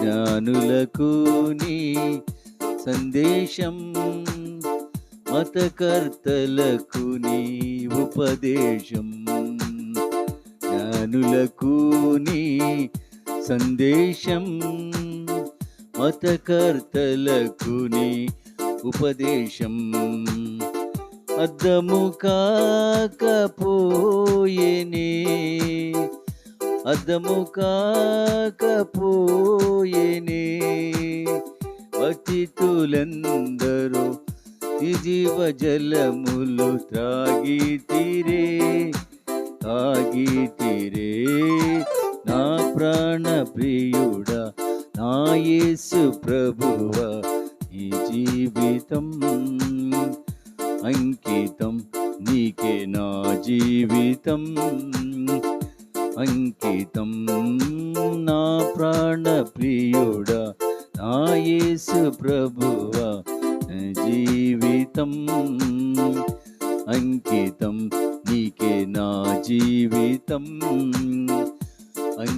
జ్ఞానులకు నీ సందేశం మతకర్తలకు నీ ఉపదేశం. జ్ఞానులకు నీ సందేశం మతకర్తలకు నీ ఉపదేశం. అద్దము కాకపోయేనే అద్దము కాకపోయేనే పతితులందరూ జీవ జలములు త్రాగి తీరే తాగి తీరే. నా ప్రాణ ప్రియుడా నా యేసు ప్రభువ ఈ జీవితం అంకితం నీకే నా జీవితం. అంకితం. నా ప్రాణప్రియుడా నా యేసు ప్రభువ జీవితం అంకితం. నీకే నా జీవితం అం-